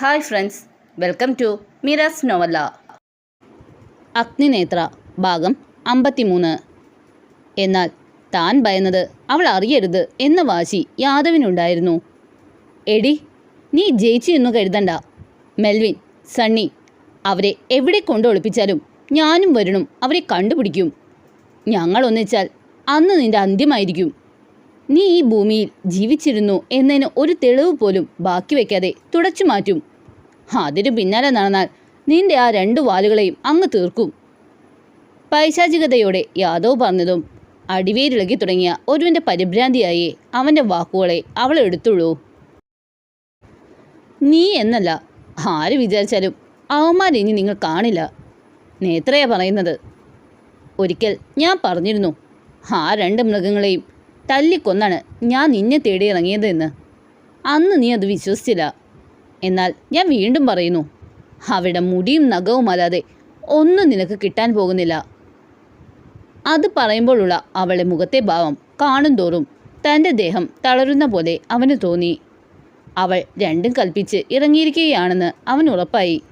Hi friends welcome to മിറാസ് novella. Agninetra ഭാഗം അമ്പത്തിമൂന്ന്. എന്നാൽ താൻ ഭയന്നത് അവൾ അറിയരുത് എന്ന വാശി യാദവിനുണ്ടായിരുന്നു. എടി നീ ജയിച്ചു എന്ന് കരുതണ്ട. മെൽവിൻ സണ്ണി അവരെ എവിടെ കൊണ്ട് ഒളിപ്പിച്ചാലും ഞാനും വരണം അവരെ കണ്ടുപിടിക്കും. ഞങ്ങൾ ഒന്നിച്ചാൽ അന്ന് നിന്റെ അന്ത്യമായിരിക്കും. നീ ഈ ഭൂമിയിൽ ജീവിച്ചിരുന്നു എന്നതിന് ഒരു തെളിവ് പോലും ബാക്കി വയ്ക്കാതെ തുടച്ചു മാറ്റും. അതിനു പിന്നാലെ നടന്നാൽ നിന്റെ ആ രണ്ടു വാലുകളെയും അങ്ങ് തീർക്കും. പൈശാചികതയോടെ യാദവ് പറഞ്ഞതും അടിവേരിളകി തുടങ്ങിയ ഒരുവന്റെ പരിഭ്രാന്തിയായി അവന്റെ വാക്കുകളെ അവൾ എടുത്തുള്ളൂ. നീ എന്നല്ല ആര് വിചാരിച്ചാലും അവന്മാരിനി നിങ്ങൾ കാണില്ല. നേത്രയാ പറയുന്നത്. ഒരിക്കൽ ഞാൻ പറഞ്ഞിരുന്നു ആ രണ്ട് മൃഗങ്ങളെയും തല്ലിക്കൊന്നാണ് ഞാൻ നിന്നെ തേടി ഇറങ്ങിയത് അന്ന് നീ അത് വിശ്വസിച്ചില്ല. എന്നാൽ ഞാൻ വീണ്ടും പറയുന്നു അവിടെ മുടിയും നഖവും അല്ലാതെ ഒന്നും നിനക്ക് കിട്ടാൻ പോകുന്നില്ല. അത് പറയുമ്പോഴുള്ള അവളെ മുഖത്തെ ഭാവം കാണും തോറും തന്റെ ദേഹം തളരുന്ന പോലെ അവന് തോന്നി. അവൾ രണ്ടും കൽപ്പിച്ച് ഇറങ്ങിയിരിക്കുകയാണെന്ന് അവൻ ഉറപ്പായി.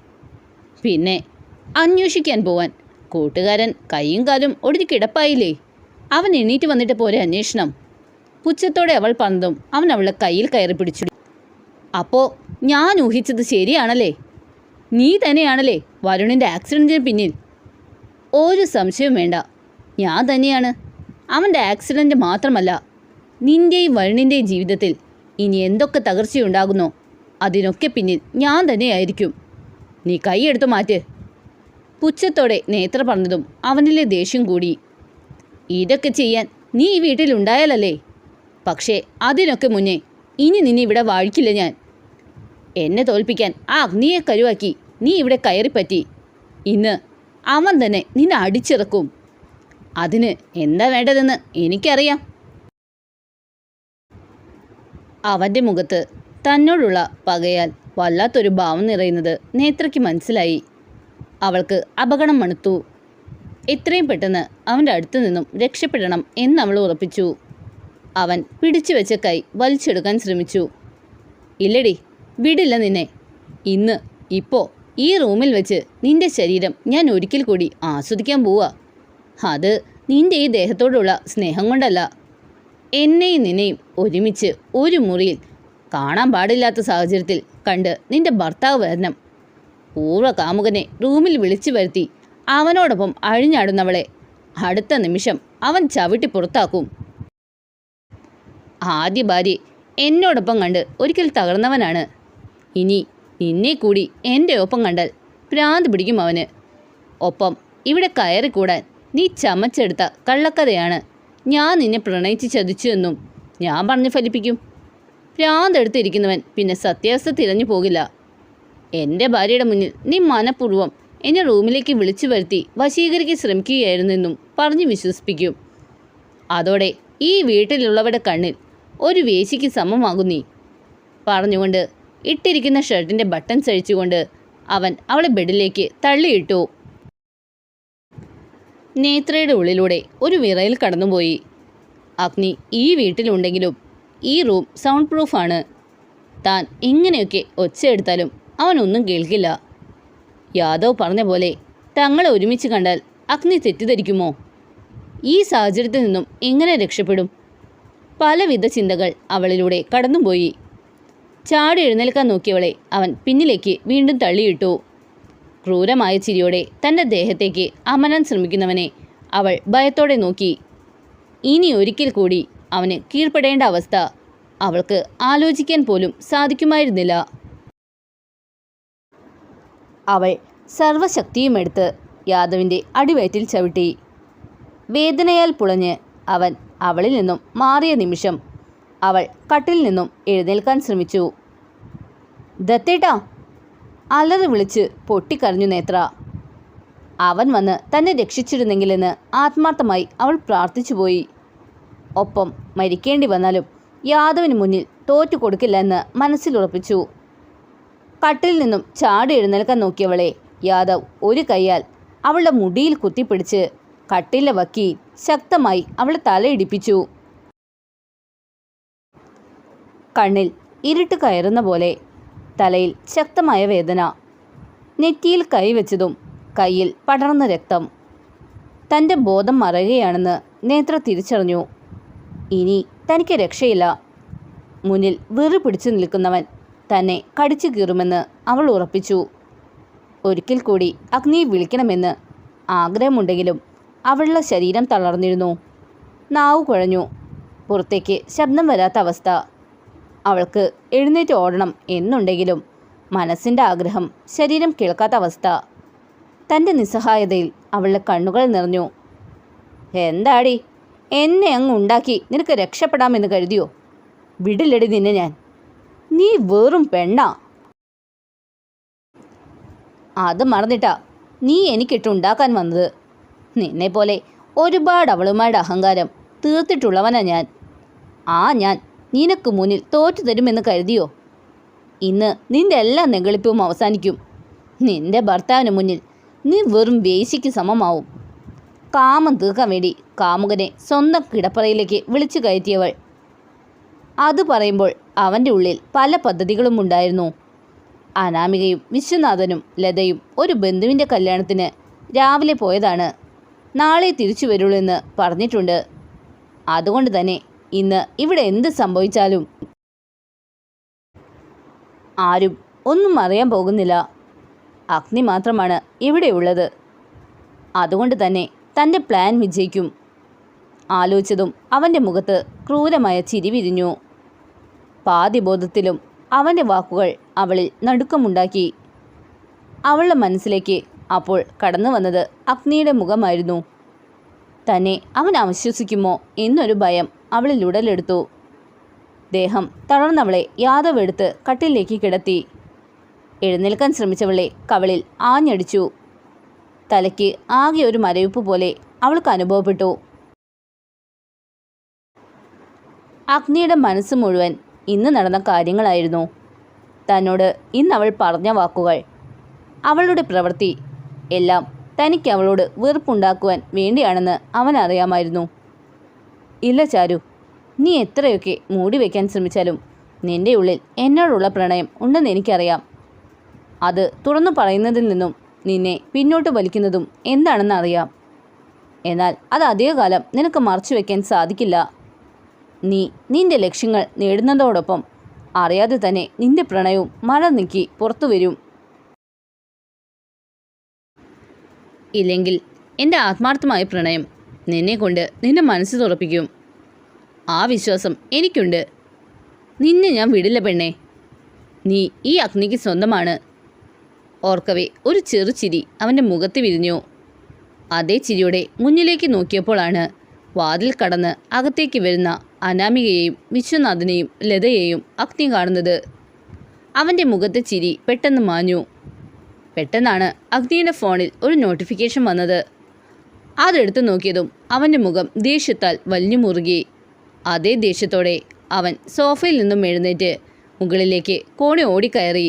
പിന്നെ അന്വേഷിക്കാൻ പോവാൻ കൂട്ടുകാരൻ കൈയും കാലും ഒടിഞ്ഞ് കിടപ്പായില്ലേ? അവൻ എണീറ്റ് വന്നിട്ട് പോരെ അന്വേഷണം. പുച്ഛത്തോടെ അവൾ പറഞ്ഞതും അവൻ അവളെ കയ്യിൽ കയറി പിടിച്ചു. അപ്പോൾ ഞാൻ ഊഹിച്ചത് ശരിയാണല്ലേ? നീ തന്നെയാണല്ലേ വരുണിന്റെ ആക്സിഡന്റിന് പിന്നിൽ. ഒരു സംശയവും വേണ്ട. ഞാൻ തന്നെയാണ്. അവന്റെ ആക്സിഡന്റ് മാത്രമല്ല നിന്റെയും വരുണിന്റെയും ജീവിതത്തിൽ ഇനി എന്തൊക്കെ തകർച്ചയുണ്ടാകുന്നോ അതിനൊക്കെ പിന്നിൽ ഞാൻ തന്നെയായിരിക്കും. നീ കൈയെടുത്ത് മാറ്റ്. പുച്ഛത്തോടെ നേത്ര പറഞ്ഞതും അവനിലെ ദേഷ്യം കൂടി. ഇതൊക്കെ ചെയ്യാൻ നീ ഈ വീട്ടിലുണ്ടായാലല്ലേ പക്ഷേ അതിനൊക്കെ മുന്നേ ഇനി നിന്നെ ഇവിടെ വാഴിക്കില്ല ഞാൻ. എന്നെ തോൽപ്പിക്കാൻ. ആ അഗ്നിയെ കരുവാക്കി. നീ ഇവിടെ കയറിപ്പറ്റി. ഇന്ന് അവൻ തന്നെ നിന്നെ അടിച്ചിറക്കും. അതിന് എന്താ വേണ്ടതെന്ന് എനിക്കറിയാം. അവന്റെ മുഖത്ത് തന്നോടുള്ള പകയാൽ വല്ലാത്തൊരു ഭാവം നിറയുന്നത് നേത്രയ്ക്ക് മനസ്സിലായി. അവൾക്ക് അപകടം മണുത്തു. എത്രയും പെട്ടെന്ന് അവന്റെ അടുത്തു നിന്നും രക്ഷപ്പെടണം എന്നവൾ ഉറപ്പിച്ചു. അവൻ പിടിച്ചു വെച്ച കൈ വലിച്ചെടുക്കാൻ ശ്രമിച്ചു. ഇല്ലടി വിടില്ല നിന്നെ. ഇന്ന് ഇപ്പോൾ ഈ റൂമിൽ വെച്ച് നിന്റെ ശരീരം ഞാൻ ഒരിക്കൽ കൂടി ആസ്വദിക്കാൻ പോവാ. അത് നിന്റെ ഈ ദേഹത്തോടുള്ള സ്നേഹം കൊണ്ടല്ല. എന്നെയും നിന്നെയും ഒരുമിച്ച് ഒരു മുറിയിൽ കാണാൻ പാടില്ലാത്ത സാഹചര്യത്തിൽ കണ്ട് നിന്റെ ഭർത്താവ് വരണം. പൂർവ കാമുകനെ റൂമിൽ വിളിച്ചു വരുത്തി അവനോടൊപ്പം അഴിഞ്ഞാടുന്നവളെ അടുത്ത നിമിഷം അവൻ ചവിട്ടി പുറത്താക്കും. ആദ്യ ഭാര്യ എന്നോടൊപ്പം കണ്ട് ഒരിക്കൽ തകർന്നവനാണ് ഇനി നിന്നെ കൂടി എന്റെ ഒപ്പം കണ്ടാൽ ഭ്രാന്ത് പിടിക്കും അവന്. ഒപ്പം ഇവിടെ കയറിക്കൂടാൻ നീ ചമച്ചെടുത്ത കള്ളക്കഥയാണ് ഞാൻ നിന്നെ പ്രണയിച്ച് ചതിച്ചു എന്നും ഞാൻ പറഞ്ഞ് ഫലിപ്പിക്കും. ഭ്രാന്തെടുത്തിരിക്കുന്നവൻ പിന്നെ സത്യാവസ്ഥ തിരഞ്ഞു പോകില്ല. എന്റെ ഭാര്യയുടെ മുന്നിൽ നീ മനഃപൂർവം എന്നെ റൂമിലേക്ക് വിളിച്ചു വരുത്തി വശീകരിക്കാൻ ശ്രമിക്കുകയായിരുന്നെന്നും പറഞ്ഞു വിശ്വസിപ്പിക്കും. അതോടെ ഈ വീട്ടിലുള്ളവരുടെ കണ്ണിൽ ഒരു വേശിക്ക് സമമാകും നീ. പറഞ്ഞുകൊണ്ട് ഇട്ടിരിക്കുന്ന ഷർട്ടിന്റെ ബട്ടൺസ് അഴിച്ചുകൊണ്ട് അവൻ അവളെ ബെഡിലേക്ക് തള്ളിയിട്ടു. നേത്രയുടെ ഉള്ളിലൂടെ ഒരു വിറയിൽ കടന്നുപോയി. അഗ്നി ഈ വീട്ടിലുണ്ടെങ്കിലും ഈ റൂം സൗണ്ട് പ്രൂഫാണ് താൻ എങ്ങനെയൊക്കെ ഒച്ചയെടുത്താലും അവനൊന്നും കേൾക്കില്ല. യാദവ് പറഞ്ഞ പോലെ തങ്ങളെ ഒരുമിച്ച് കണ്ടാൽ അഗ്നി തെറ്റിദ്ധരിക്കുമോ? ഈ സാഹചര്യത്തിൽ നിന്നും എങ്ങനെ രക്ഷപ്പെടും? പലവിധ ചിന്തകൾ അവളിലൂടെ കടന്നുപോയി. ചാടി എഴുന്നേൽക്കാൻ നോക്കിയവളെ അവൻ പിന്നിലേക്ക് വീണ്ടും തള്ളിയിട്ടു. ക്രൂരമായ ചിരിയോടെ തന്റെ ദേഹത്തേക്ക് അമരാൻ ശ്രമിക്കുന്നവനെ അവൾ ഭയത്തോടെ നോക്കി. ഇനി ഒരിക്കൽ കൂടി അവന് കീഴ്പ്പെടേണ്ട അവസ്ഥ അവൾക്ക് ആലോചിക്കാൻ പോലും സാധിക്കുമായിരുന്നില്ല. അവൾ സർവശക്തിയും എടുത്ത് യാദവിന്റെ അടിവയറ്റിൽ ചവിട്ടി. വേദനയാൽ പുളഞ്ഞ് അവൻ അവളിൽ നിന്നും മാറിയ നിമിഷം അവൾ കട്ടിൽ നിന്നും എഴുന്നേൽക്കാൻ ശ്രമിച്ചു. ദത്തേട്ടാ. അലറി വിളിച്ച് പൊട്ടിക്കരഞ്ഞു നേത്ര. അവൻ വന്ന് തന്നെ രക്ഷിച്ചിരുന്നെങ്കിലെന്ന് ആത്മാർത്ഥമായി അവൾ പ്രാർത്ഥിച്ചു പോയി. ഒപ്പം മരിക്കേണ്ടി വന്നാലും യാദവിന് മുന്നിൽ തോറ്റു കൊടുക്കില്ല എന്ന് മനസ്സിലുറപ്പിച്ചു കട്ടിൽ നിന്നും ചാടി എഴുന്നേൽക്കാൻ നോക്കിയവളെ യാദവ് ഒരു കൈയാൽ അവളുടെ മുടിയിൽ കുത്തിപ്പിടിച്ച് കട്ടിലെ വക്കി ശക്തമായി അവളെ തലയിടിപ്പിച്ചു. കണ്ണിൽ ഇരുട്ട് കയറുന്ന പോലെ തലയിൽ ശക്തമായ വേദന. നെറ്റിയിൽ കൈവച്ചതും കയ്യിൽ പടർന്ന രക്തം. തന്റെ ബോധം മറയുകയാണെന്ന് നേത്ര തിരിച്ചറിഞ്ഞു. ഇനി തനിക്ക് രക്ഷയില്ല. മുന്നിൽ വെറു പിടിച്ചു നിൽക്കുന്നവൻ തന്നെ കടിച്ചു കീറുമെന്ന് അവൾ ഉറപ്പിച്ചു. ഒരിക്കൽ കൂടി അഗ്നിയെ വിളിക്കണമെന്ന് ആഗ്രഹമുണ്ടെങ്കിലും അവളുടെ ശരീരം തളർന്നിരുന്നു. നാവ് കുഴഞ്ഞു. പുറത്തേക്ക് ശബ്ദം വരാത്ത അവസ്ഥ. അവൾക്ക് എഴുന്നേറ്റ് ഓടണം എന്നുണ്ടെങ്കിലും മനസ്സിന്റെ ആഗ്രഹം ശരീരം കേൾക്കാത്ത അവസ്ഥ. തന്റെ നിസ്സഹായതയിൽ അവളുടെ കണ്ണുകൾ നിറഞ്ഞു. എന്താടി? എന്നെ അങ്ങ് ഉണ്ടാക്കി നിനക്ക് രക്ഷപ്പെടാമെന്ന് കരുതിയോ? വിടില്ലടി നിന്നെ ഞാൻ. നീ വെറും പെണ്ണ. അത് മറന്നിട്ടാ നീ എനിക്കിട്ടുണ്ടാക്കാൻ വന്നത്. നിന്നെപ്പോലെ ഒരുപാട് അവളുമാരുടെ അഹങ്കാരം തീർത്തിട്ടുള്ളവനാ ഞാൻ. ആ ഞാൻ നിനക്ക് മുന്നിൽ തോറ്റു തരുമെന്ന് കരുതിയോ? ഇന്ന് നിന്റെ എല്ലാ നെകളിപ്പും അവസാനിക്കും. നിന്റെ ഭർത്താവിന് മുന്നിൽ നീ വെറും വേശിക്ക് സമമാവും. കാമം തീർക്കാൻ വേണ്ടി കാമുകനെ സ്വന്തം കിടപ്പറയിലേക്ക് വിളിച്ചു കയറ്റിയവൾ. അത് പറയുമ്പോൾ അവന്റെ ഉള്ളിൽ പല പദ്ധതികളും ഉണ്ടായിരുന്നു. അനാമികയും വിശ്വനാഥനും ലതയും ഒരു ബന്ധുവിന്റെ കല്യാണത്തിന് രാവിലെ പോയതാണ്. നാളെ തിരിച്ചു വരുള്ളൂ എന്ന് പറഞ്ഞിട്ടുണ്ട്. അതുകൊണ്ട് തന്നെ ഇന്ന് ഇവിടെ എന്ത് സംഭവിച്ചാലും ആരും ഒന്നും അറിയാൻ പോകുന്നില്ല. അഗ്നി മാത്രമാണ് ഇവിടെയുള്ളത് അതുകൊണ്ട് തന്നെ തന്റെ പ്ലാൻ വിജയിക്കും. ആലോചിച്ചതും അവന്റെ മുഖത്ത് ക്രൂരമായ ചിരി വിരിഞ്ഞു. പാതിബോധത്തിലും അവന്റെ വാക്കുകൾ അവളിൽ നടുക്കമുണ്ടാക്കി. അവളുടെ മനസ്സിലേക്ക് അപ്പോൾ കടന്നു വന്നത് അഗ്നിയുടെ മുഖമായിരുന്നു. തന്നെ അവൻ അവിശ്വസിക്കുമോ എന്നൊരു ഭയം അവളിൽ ഉടലെടുത്തു. ദേഹം തളർന്നവളെ യാദവ് എടുത്ത് കട്ടിലേക്ക് കിടത്തി. എഴുന്നേൽക്കാൻ ശ്രമിച്ചവളെ കവളിൽ ആഞ്ഞടിച്ചു. തലയ്ക്ക് ആകെ ഒരു മരവിപ്പ് പോലെ അവൾക്ക് അനുഭവപ്പെട്ടു. അഗ്നിയുടെ മനസ്സ് മുഴുവൻ ഇന്ന് നടന്ന കാര്യങ്ങളായിരുന്നു. തന്നോട് ഇന്ന് അവൾ പറഞ്ഞ വാക്കുകൾ അവളുടെ പ്രവൃത്തി എല്ലാം തനിക്ക് അവളോട് വെറുപ്പുണ്ടാക്കുവാൻ വേണ്ടിയാണെന്ന് അവൻ അറിയാമായിരുന്നു ഇല്ല ചാരു. നീ എത്രയൊക്കെ മൂടി വയ്ക്കാൻ ശ്രമിച്ചാലും നിന്റെ ഉള്ളിൽ എന്നോടുള്ള പ്രണയം ഉണ്ടെന്ന് എനിക്കറിയാം. അത് തുറന്നു പറയുന്നതിൽ നിന്നും നിന്നെ പിന്നോട്ട് വലിക്കുന്നതും എന്താണെന്ന് അറിയാം. എന്നാൽ അത് അധികകാലം നിനക്ക് മറച്ചു വയ്ക്കാൻ സാധിക്കില്ല. നീ നിന്റെ ലക്ഷ്യങ്ങൾ നേടുന്നതോടൊപ്പം അറിയാതെ തന്നെ നിന്റെ പ്രണയവും മഴ നീക്കി പുറത്തു വരും. ഇല്ലെങ്കിൽ എന്റെ ആത്മാർത്ഥമായ പ്രണയം നിന്നെ കൊണ്ട് നിന്റെ മനസ്സ് തുറപ്പിക്കും. ആ വിശ്വാസം എനിക്കുണ്ട്. നിന്നെ ഞാൻ വിടില്ല പെണ്ണേ. നീ ഈ അഗ്നിക്ക് സ്വന്തമാണ്. ഓർക്കവേ ഒരു ചെറു ചിരി അവന്റെ മുഖത്ത് വിരിഞ്ഞു. അതേ ചിരിയുടെ മുന്നിലേക്ക് നോക്കിയപ്പോഴാണ് വാതിൽ കടന്ന് അകത്തേക്ക് വരുന്ന അനാമികയെയും വിശ്വനാഥനെയും ലതയെയും അഗ്നി കാണുന്നത്. അവന്റെ മുഖത്തെ ചിരി പെട്ടെന്ന് മാഞ്ഞു. പെട്ടെന്നാണ് അഗ്നിയുടെ ഫോണിൽ ഒരു നോട്ടിഫിക്കേഷൻ വന്നത്. അതെടുത്തു നോക്കിയതും അവന്റെ മുഖം ദേഷ്യത്താൽ വലിഞ്ഞു മുറുകി അതേ ദേഷ്യത്തോടെ അവൻ സോഫയിൽ നിന്നും എഴുന്നേറ്റ് മുകളിലേക്ക് കോണി ഓടിക്കയറി.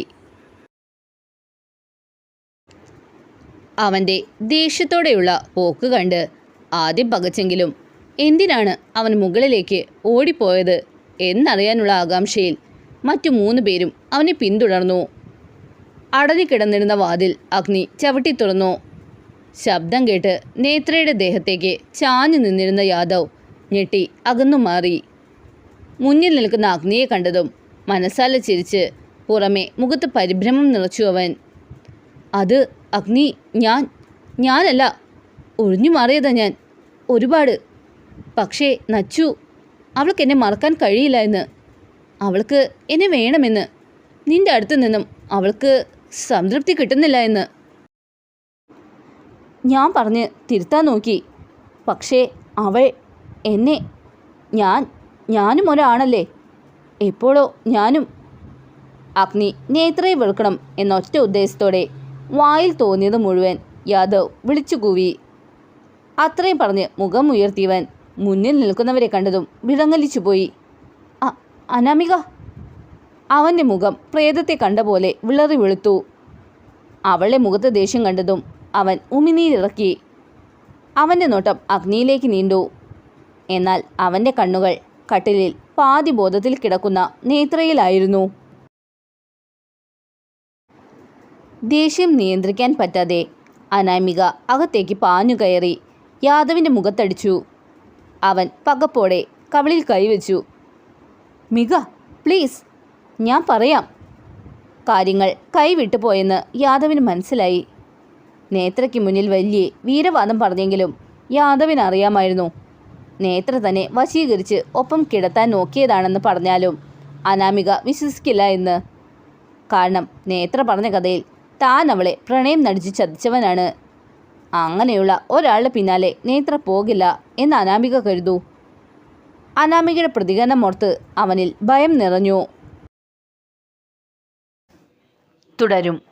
അവന്റെ ദേഷ്യത്തോടെയുള്ള പോക്ക് കണ്ട് ആദ്യം പകച്ചെങ്കിലും എന്തിനാണ് അവൻ മുകളിലേക്ക് ഓടിപ്പോയത് എന്നറിയാനുള്ള ആകാംക്ഷയിൽ മറ്റു മൂന്ന് പേരും അവനെ പിന്തുടർന്നു. അടഞ്ഞു കിടന്നിരുന്ന വാതിൽ അഗ്നി ചവിട്ടി തുറന്നു. ശബ്ദം കേട്ട് നേത്രയുടെ ദേഹത്തേക്ക് ചാഞ്ഞു നിന്നിരുന്ന യാദവ് ഞെട്ടി അകന്നു മാറി. മുന്നിൽ നിൽക്കുന്ന അഗ്നിയെ കണ്ടതും മനസ്സാല ചിരിച്ച് പുറമെ മുഖത്ത് പരിഭ്രമം നിറച്ചു അവൻ. അത് അഗ്നി ഞാൻ ഞാനല്ല. ഒഴിഞ്ഞു മാറിയതാ ഞാൻ. ഒരുപാട്. പക്ഷേ നച്ചു അവൾക്ക് എന്നെ മറക്കാൻ കഴിയില്ല എന്ന്. അവൾക്ക് എന്നെ വേണമെന്ന്. നിന്റെ അടുത്ത് നിന്നും അവൾക്ക് സംതൃപ്തി കിട്ടുന്നില്ല എന്ന്. ഞാൻ പറഞ്ഞ് തിരുത്താൻ നോക്കി. പക്ഷേ അവൾ എന്നെ ഞാൻ ഞാനും ഒരാണല്ലേ? എപ്പോഴോ ഞാനും. അഗ്നി നേത്രയെ വെളുക്കണം എന്ന ഒറ്റ ഉദ്ദേശത്തോടെ വായിൽ തോന്നിയത് മുഴുവൻ യാദവ് വിളിച്ചുകൂവി അത്രയും പറഞ്ഞ് മുഖം ഉയർത്തിയവൻ മുന്നിൽ നിൽക്കുന്നവരെ കണ്ടതും വിറങ്ങലിച്ചുപോയി "അ- അനാമിക. അവന്റെ മുഖം പ്രേതത്തെ കണ്ട പോലെ വിളറി വെളുത്തു. അവളുടെ മുഖത്ത് ദേഷ്യം കണ്ടതും അവൻ ഉമിനീരിറക്കി അവന്റെ നോട്ടം അഗ്നിയിലേക്ക് നീണ്ടു. എന്നാൽ അവന്റെ കണ്ണുകൾ കട്ടിലിൽ പാതി ബോധത്തിൽ കിടക്കുന്ന നേത്രയിലായിരുന്നു. ദേഷ്യം നിയന്ത്രിക്കാൻ പറ്റാതെ അനാമിക അകത്തേക്ക് പാഞ്ഞു കയറി യാദവിന്റെ മുഖത്തടിച്ചു. അവൻ പകപ്പോടെ കവിളിൽ കൈവച്ചു. മിക പ്ലീസ് ഞാൻ പറയാം. കാര്യങ്ങൾ കൈവിട്ടു പോയെന്ന് യാദവിന് മനസ്സിലായി. നേത്രയ്ക്ക് മുന്നിൽ വലിയ വീരവാദം പറഞ്ഞെങ്കിലും യാദവിന് അറിയാമായിരുന്നു നേത്ര തന്നെ വശീകരിച്ച് ഒപ്പം കിടത്താൻ നോക്കിയതാണെന്ന് പറഞ്ഞാലും അനാമിക വിശ്വസിക്കില്ല എന്ന്. കാരണം നേത്ര പറഞ്ഞ കഥയിൽ താൻ അവളെ പ്രണയം നടിച്ച് ചതിച്ചവനാണ്. അങ്ങനെയുള്ള ഒരാളുടെ പിന്നാലെ നേത്ര പോകില്ല എന്ന് അനാമിക കരുതൂ. അനാമികയുടെ പ്രതികരണം ഓർത്ത് അവനിൽ ഭയം നിറഞ്ഞു. തുടരും.